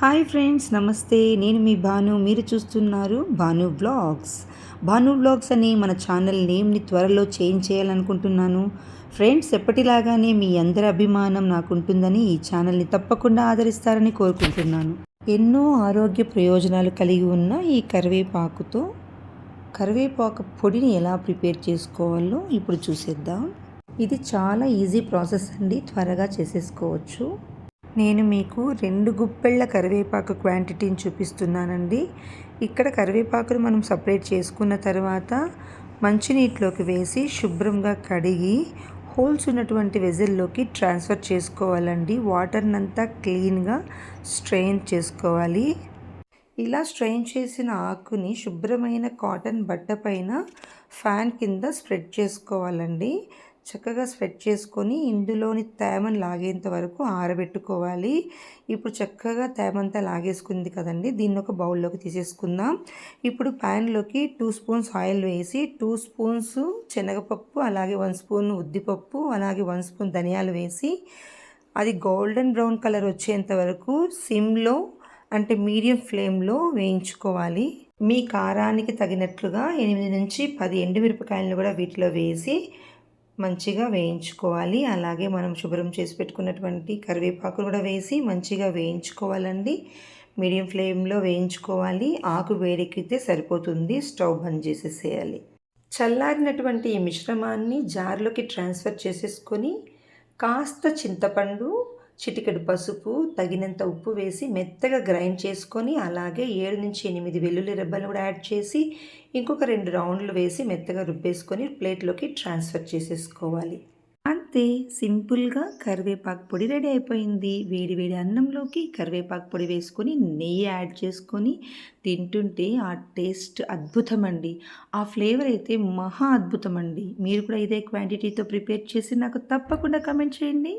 Hi friends నమస్తే. నేను మీ భాను. మీరు చూస్తున్నారు భాను బ్లాగ్స్ భాను బ్లాగ్స్ అనే మన ఛానల్ నేమ్ని త్వరలో చేంజ్ చేయాలనుకుంటున్నాను. ఫ్రెండ్స్ ఎప్పటిలాగానే మీ అందరి అభిమానం నాకు ఉంటుందని ఈ ఛానల్ని తప్పకుండా ఆదరిస్తారని కోరుకుంటున్నాను. ఎన్నో ఆరోగ్య ప్రయోజనాలు కలిగి ఉన్న ఈ కరివేపాకుతో కరివేపాకు పొడిని ఎలా ప్రిపేర్ చేసుకోవాలో ఇప్పుడు చూసేద్దాం. ఇది చాలా ఈజీ ప్రాసెస్ అండి. త్వరగా చేసేసుకోవచ్చు. నేను మీకు రెండు గుప్పెళ్ళ కరివేపాకు క్వాంటిటీని చూపిస్తున్నానండి. ఇక్కడ కరివేపాకును మనం సపరేట్ చేసుకున్న తర్వాత మంచినీటిలోకి వేసి శుభ్రంగా కడిగి హోల్స్ ఉన్నటువంటి వెజల్లోకి ట్రాన్స్ఫర్ చేసుకోవాలండి. వాటర్నంతా క్లీన్గా స్ట్రెయిన్ చేసుకోవాలి. ఇలా స్ట్రెయిన్ చేసిన ఆకుని శుభ్రమైన కాటన్ బట్ట పైన ఫ్యాన్ కింద స్ప్రెడ్ చేసుకోవాలండి. చక్కగా స్ప్రెడ్ చేసుకొని ఇందులోని తేమను లాగేంత వరకు ఆరబెట్టుకోవాలి. ఇప్పుడు చక్కగా తేమంతా లాగేసుకుంది కదండి. దీన్ని ఒక బౌల్లోకి తీసేసుకుందాం. ఇప్పుడు ప్యాన్లోకి టూ స్పూన్స్ ఆయిల్ వేసి టూ స్పూన్స్ శనగపప్పు అలాగే వన్ స్పూన్ ఉద్దిపప్పు అలాగే వన్ స్పూన్ ధనియాలు వేసి అది గోల్డెన్ బ్రౌన్ కలర్ వచ్చేంత వరకు సిమ్లో అంటే మీడియం ఫ్లేమ్లో వేయించుకోవాలి. మీ కారానికి తగినట్లుగా ఎనిమిది నుంచి పది ఎండుమిరపకాయలను కూడా వీటిలో వేసి మంచిగా వేయించుకోవాలి. అలాగే మనం శుభ్రం చేసి పెట్టుకున్నటువంటి కరివేపాకులు కూడా వేసి మంచిగా వేయించుకోవాలండి. మీడియం ఫ్లేమ్లో వేయించుకోవాలి. ఆకు వేడెక్కితే సరిపోతుంది. స్టవ్ బంద్ చేసేసేయాలి. చల్లారినటువంటి ఈ మిశ్రమాన్ని జార్లోకి ట్రాన్స్ఫర్ చేసేసుకొని కాస్త చింతపండు చిటికెడు పసుపు తగినంత ఉప్పు వేసి మెత్తగా గ్రైండ్ చేసుకొని అలాగే ఏడు నుంచి ఎనిమిది వెల్లుల్లి రెబ్బలు కూడా యాడ్ చేసి ఇంకొక రెండు రౌండ్లు వేసి మెత్తగా రుబ్బేసుకొని ప్లేట్లోకి ట్రాన్స్ఫర్ చేసేసుకోవాలి. అంతే సింపుల్గా కరివేపాకు పొడి రెడీ అయిపోయింది. వేడి వేడి అన్నంలోకి కరివేపాకు పొడి వేసుకొని నెయ్యి యాడ్ చేసుకొని తింటుంటే ఆ టేస్ట్ అద్భుతం అండి ఆ ఫ్లేవర్ అయితే మహా అద్భుతం అండి మీరు కూడా ఇదే క్వాంటిటీతో ప్రిపేర్ చేసి నాకు తప్పకుండా కమెంట్ చేయండి.